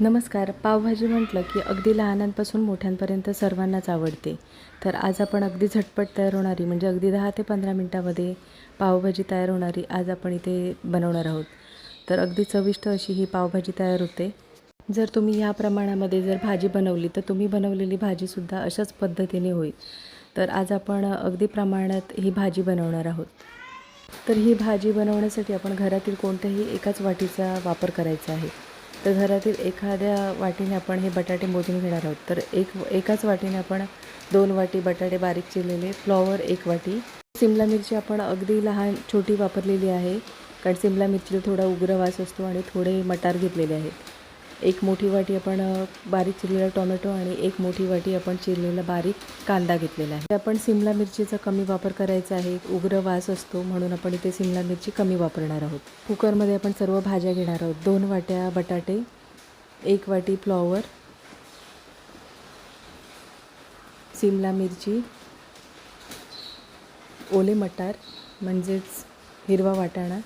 नमस्कार पावभाजी म्हटलं की अगदी लहानांपासून मोठ्यांपर्यंत सर्वांनाच आवडते. तर आज आपण अगदी झटपट तयार होणारी म्हणजे अगदी दहा ते पंधरा मिनटामध्ये पावभाजी तयार होणारी आज आपण इथे बनवणार आहोत. तर अगदी चविष्ट अशी ही पावभाजी तयार होते. जर तुम्ही ह्या प्रमाणामध्ये जर भाजी बनवली तर तुम्ही बनवलेली भाजीसुद्धा अशाच पद्धतीने होईल. तर आज आपण अगदी प्रमाणात ही भाजी बनवणार आहोत. तर ही भाजी बनवण्यासाठी आपण घरातील कोणत्याही एकाच वाटीचा वापर करायचा आहे. तर घरातील एखाद्या वाटीने आपण हे बटाटे मोजून घेणार आहोत. तर एक एकाच वाटीने आपण दोन वाटी बटाटे बारीक चिरलेले फ्लॉवर एक वाटी. सिमला मिरची आपण अगदी लहान छोटी वापरलेली आहे. कारण सिमला मिरचीला थोडा उग्र वास असतो आणि थोडे मटार घेतलेले आहेत. एक मोठी वाटी आपण बारीक चिरलेला टोमॅटो आणि एक मोठी वाटी आपण चिरलेला बारीक कांदा घेतलेला आहे. आपण सिमला मिरचीचा कमी वापर करायचा आहे. उग्र वास असतो म्हणून आपण इथे सिमला मिरची कमी वापरणार आहोत. कुकरमध्ये आपण सर्व भाज्या घेणार आहोत. दोन वाट्या बटाटे एक वाटी फ्लॉवर सिमला मिरची ओले मटार म्हणजेच हिरवा वाटाणा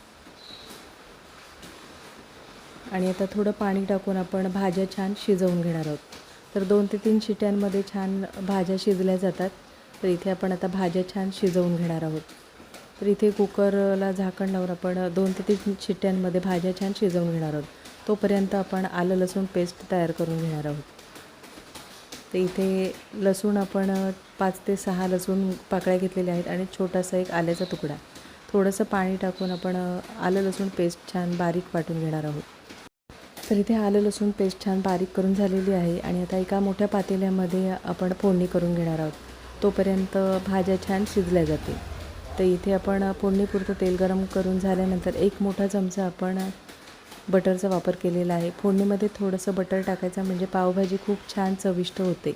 आणि आता थोडं पाणी टाकून आपण भाज्या छान शिजवून घेणार आहोत. तर दोन ते तीन शिट्यांमध्ये छान भाज्या शिजल्या जातात. तर इथे आपण आता भाज्या छान शिजवून घेणार आहोत. तर इथे कुकरला झाकण लावून आपण दोन ते तीन शिट्ट्यांमध्ये भाज्या छान शिजवून घेणार आहोत. तोपर्यंत आपण आलं लसूण पेस्ट तयार करून घेणार आहोत. तर इथे लसूण आपण पाच ते सहा लसूण पाकळ्या घेतलेल्या आहेत आणि छोटासा एक आल्याचा तुकडा. थोडंसं पाणी टाकून आपण आलं लसूण पेस्ट छान बारीक वाटून घेणार आहोत. तर इथे आलं लसूण पेस्ट छान बारीक करून झालेली आहे आणि आता एका मोठ्या पातेल्यामध्ये आपण फोडणी करून घेणार आहोत. तोपर्यंत भाज्या छान शिजल्या जाते तर इथे आपण फोडणीपुरतं तेल गरम करून झाल्यानंतर एक मोठा चमचा आपण बटरचा वापर केलेला आहे. फोडणीमध्ये थोडंसं बटर टाकायचं म्हणजे पावभाजी खूप छान चविष्ट होते.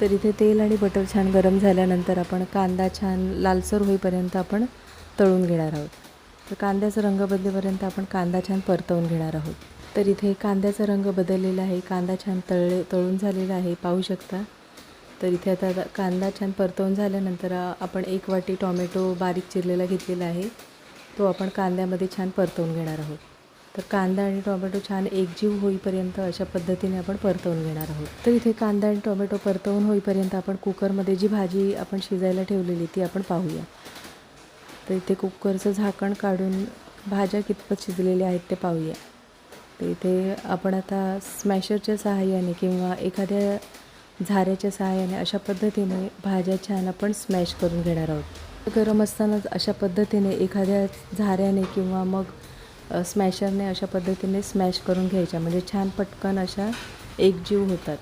तर इथे तेल आणि बटर छान गरम झाल्यानंतर आपण कांदा छान लालसर होईपर्यंत आपण तळून घेणार आहोत. तर कांद्याचा रंग बदलेपर्यंत आपण कांदा छान परतवून घेणार आहोत. तर इथे कांद्याचा रंग बदललेला आहे. कांदा छान तळले तळून झालेला आहे. पाहू शकता. तर इथे आता कांदा छान परतवून झाल्यानंतर आपण एक वाटी टॉमॅटो बारीक चिरलेला घेतलेला आहे. तो आपण कांद्यामध्ये छान परतवून घेणार आहोत. तर कांदा आणि टोमॅटो छान एकजीव होईपर्यंत अशा पद्धतीने आपण परतवून घेणार आहोत. तर इथे कांदा आणि टोमॅटो परतवून होईपर्यंत आपण कुकरमध्ये जी भाजी आपण शिजायला ठेवलेली ती आपण पाहूया. तर इथे कुकरचं झाकण काढून भाज्या कितपत शिजलेल्या आहेत ते पाहूया. तर इथे आपण आता स्मॅशरच्या सहाय्याने किंवा एखाद्या झाऱ्याच्या सहाय्याने अशा पद्धतीने भाज्या छान आपण स्मॅश करून घेणार आहोत. गरम असतानाच अशा पद्धतीने एखाद्या झाऱ्याने किंवा मग स्मॅशरने अशा पद्धतीने स्मॅश करून घ्यायच्या. म्हणजे छान पटकन अशा एकजीव होतात.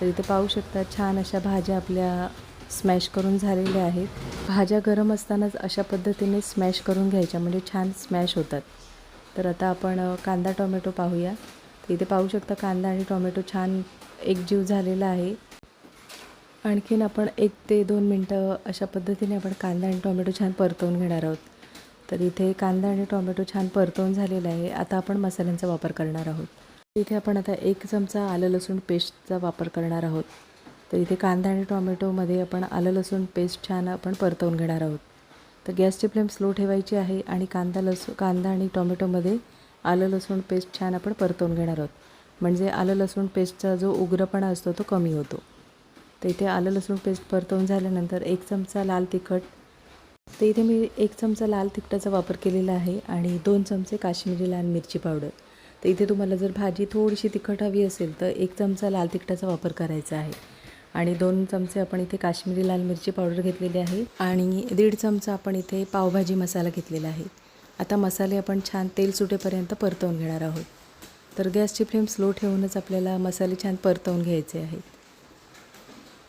तर इथे पाहू शकता छान अशा भाज्या आपल्या स्मॅश करून झालेल्या आहेत. भाज्या गरम असतानाच अशा पद्धतीने स्मॅश करून घ्यायच्या. म्हणजे छान स्मॅश होतात. तर आता आपण कांदा टोमॅटो पाहूया. तर इथे पाहू शकता कांदा आणि टोमॅटो छान एकजीव झालेला आहे. आणखीन आपण एक ते दोन मिनटं अशा पद्धतीने आपण कांदा आणि टोमॅटो छान परतवून घेणार आहोत. तर इथे कांदा आणि टोमॅटो छान परतवून झालेला आहे. आता आपण मसाल्यांचा वापर करणार आहोत. इथे आपण आता एक चमचा आलं लसूण पेस्टचा वापर करणार आहोत. तर इथे कांदा आणि टोमॅटोमध्ये आपण आलं लसूण पेस्ट छान आपण परतवून घेणार आहोत. तर गॅसची फ्लेम स्लो ठेवायची आहे आणि कांदा लसू कांदा आणि टोमॅटोमध्ये आलं लसूण पेस्ट छान आपण परतवून घेणार आहोत. म्हणजे आलं लसूण पेस्टचा जो उग्रपणा असतो तो कमी होतो. तर इथे आलं लसूण पेस्ट परतवून झाल्यानंतर एक चमचा लाल तिखट. तर इथे मी एक चमचा लाल तिखटाचा वापर केलेला आहे आणि दोन चमचे काश्मीरी लाल मिरची पावडर. तर इथे तुम्हाला जर भाजी थोडीशी तिखट हवी असेल तर एक चमचा लाल तिखटाचा वापर करायचा आहे. आणि दोन चमचे आपण इथे काश्मीरी लाल मिरची पावडर घेतलेली आहे आणि दीड चमचा आपण इथे पावभाजी मसाला घेतलेला आहे. आता मसाले आपण छान तेल सुटेपर्यंत परतवून घेणार आहोत. तर गॅसची फ्लेम स्लो ठेवूनच आपल्याला मसाले छान परतवून घ्यायचे आहेत.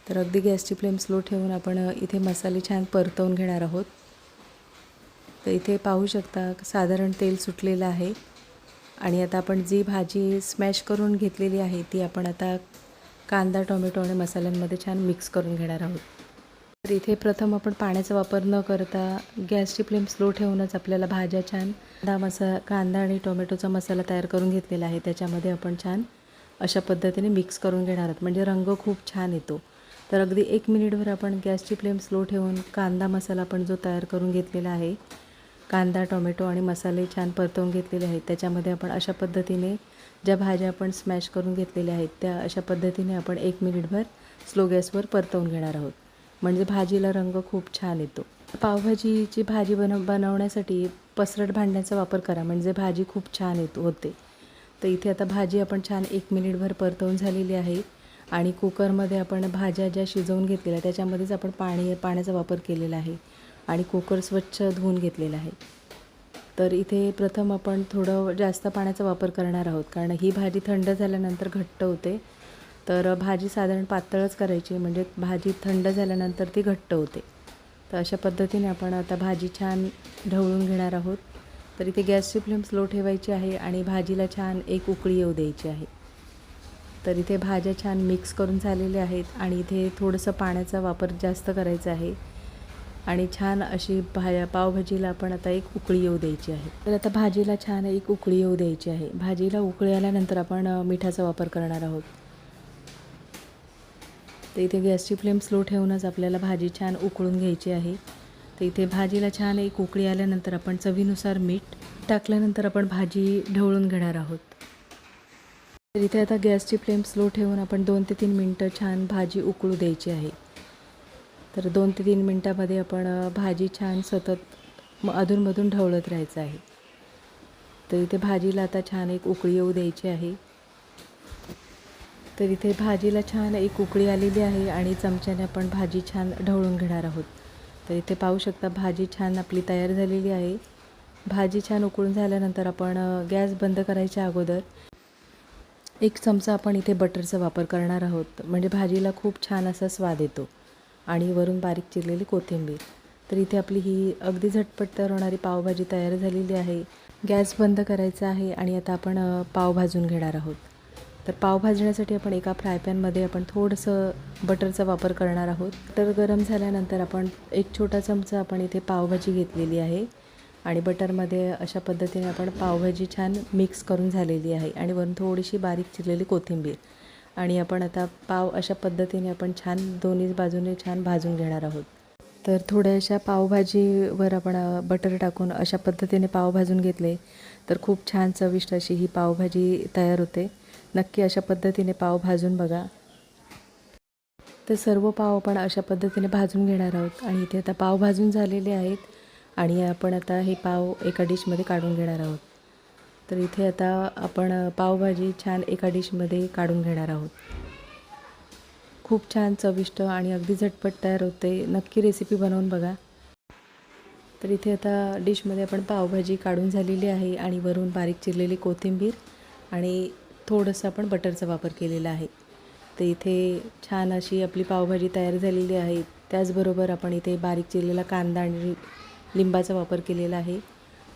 तर अगदी गॅसची फ्लेम स्लो ठेवून आपण इथे मसाले छान परतवून घेणार आहोत. तर इथे पाहू शकता साधारण तेल सुटलेलं आहे. आणि आता आपण जी भाजी स्मॅश करून घेतलेली आहे ती आपण आता कांदा टोमॅटो आणि मसाल्यांमध्ये छान मिक्स करून घेणार आहोत. तर इथे प्रथम आपण पाण्याचा वापर न करता गॅसची फ्लेम स्लो ठेवूनच आपल्याला भाज्या छान कांदा मसा कांदा आणि टोमॅटोचा मसाला तयार करून घेतलेला आहे. त्याच्यामध्ये आपण छान अशा पद्धतीने मिक्स करून घेणार आहोत. म्हणजे रंग खूप छान येतो. तर अगदी एक मिनिटभर आपण गॅसची फ्लेम स्लो ठेवून कांदा मसाला आपण जो तयार करून घेतलेला आहे कांदा टोमॅटो आणि मसाले छान परतवून घेतलेले आहेत. त्याच्यामध्ये आपण अशा पद्धतीने ज्या भाज्या आपण स्मॅश करून घेतलेल्या आहेत त्या अशा पद्धतीने आपण एक मिनिटभर स्लो गॅसवर परतवून घेणार आहोत. म्हणजे भाजीला रंग खूप छान येतो. पावभाजीची भाजी बनव बनवण्यासाठी पसरट भांड्याचा वापर करा म्हणजे भाजी खूप छान येतो होते. तर इथे आता भाजी आपण छान एक मिनिटभर परतवून झालेली आहे आणि कुकरमध्ये आपण भाज्या ज्या शिजवून घेतलेल्या त्याच्यामध्येच आपण पाणी पाण्याचा वापर केलेला आहे आणि कुकर स्वच्छ धुवून घेतलेला आहे. तर इथे प्रथम आपण थोडं जास्त पाण्याचा वापर करणार आहोत. कारण ही भाजी थंड झाल्यानंतर घट्ट होते. तर भाजी साधारण पातळच करायची म्हणजे भाजी थंड झाल्यानंतर ती घट्ट होते. तर अशा पद्धतीने आपण आता भाजी छान ढवळून घेणार आहोत. तर इथे गॅसची फ्लेम स्लो ठेवायची आहे आणि भाजीला छान एक उकळी येऊ द्यायची आहे. तर इथे भाज्या छान मिक्स करून झालेल्या आहेत आणि इथे थोडंसं पाण्याचा वापर जास्त करायचा आहे. आणि छान अशी भाज्या पावभाजीला आपण आता एक उकळी येऊ द्यायची आहे. तर आता भाजीला छान एक उकळी येऊ द्यायची आहे. भाजीला उकळी आल्यानंतर आपण मिठाचा वापर करणार आहोत. तर इथे गॅसची फ्लेम स्लो ठेवूनच आपल्याला भाजी छान उकळून घ्यायची आहे. तर इथे भाजीला छान एक उकळी आल्यानंतर आपण चवीनुसार मीठ टाकल्यानंतर आपण भाजी ढवळून घेणार आहोत. तर इथे आता गॅसची फ्लेम स्लो ठेवून आपण दोन ते तीन मिनटं छान भाजी उकळू द्यायची आहे. तर दोन ते तीन मिनटामध्ये आपण भाजी छान सतत म अधूनमधून ढवळत राहायचं आहे. तर इथे भाजीला आता छान एक उकळी येऊ द्यायची आहे. तर इथे भाजीला छान एक उकळी आलेली आहे आणि चमच्याने आपण भाजी छान ढवळून घेणार आहोत. तर इथे पाहू शकता भाजी छान आपली तयार झालेली आहे. भाजी छान उकळून झाल्यानंतर आपण गॅस बंद करायच्या अगोदर एक चमचा आपण इथे बटरचा वापर करणार आहोत. म्हणजे भाजीला खूप छान असा स्वाद येतो. आणि वरून बारीक चिरलेली कोथिंबीर. तर इथे आपली ही अगदी झटपट तयार होणारी पावभाजी तयार झालेली आहे. गॅस बंद करायचा आहे आणि आता आपण पाव भाजून घेणार आहोत. तर पाव भाजण्यासाठी आपण एका फ्राय पॅनमध्ये आपण थोडंसं बटरचा वापर करणार आहोत. बटर गरम झाल्यानंतर आपण एक छोटा चमचा आपण इथे पावभाजी घेतलेली आहे आणि बटरमध्ये अशा पद्धतीने आपण पावभाजी छान मिक्स करून झालेली आहे आणि वरून थोडीशी बारीक चिरलेली कोथिंबीर. आणि आपण आता पाव अशा पद्धतीने आपण छान दोन्ही बाजूने छान भाजून घेणार आहोत. तर थोड्याशा पावभाजीवर आपण बटर टाकून अशा पद्धतीने पाव भाजून घेतले तर खूप छान चविष्ट अशी ही पावभाजी तयार होते. नक्की अशा पद्धतीने पाव भाजून बघा. तर सर्व पाव आपण अशा पद्धतीने भाजून घेणार आहोत आणि इथे आता पाव भाजून झालेले आहेत आणि आपण आता हे पाव एका डिशमध्ये काढून घेणार आहोत. तर इथे आता आपण पावभाजी छान एका डिशमध्ये काढून घेणार आहोत. खूप छान चविष्ट आणि अगदी झटपट तयार होते. नक्की रेसिपी बनवून बघा. तर इथे आता डिशमध्ये आपण पावभाजी काढून झालेली आहे आणि वरून बारीक चिरलेली कोथिंबीर आणि थोडंसं आपण बटरचा वापर केलेला आहे. तर इथे छान अशी आपली पावभाजी तयार झालेली आहे. त्याचबरोबर आपण इथे बारीक चिरलेला कांदा आणि लिंबाचा वापर केलेला आहे.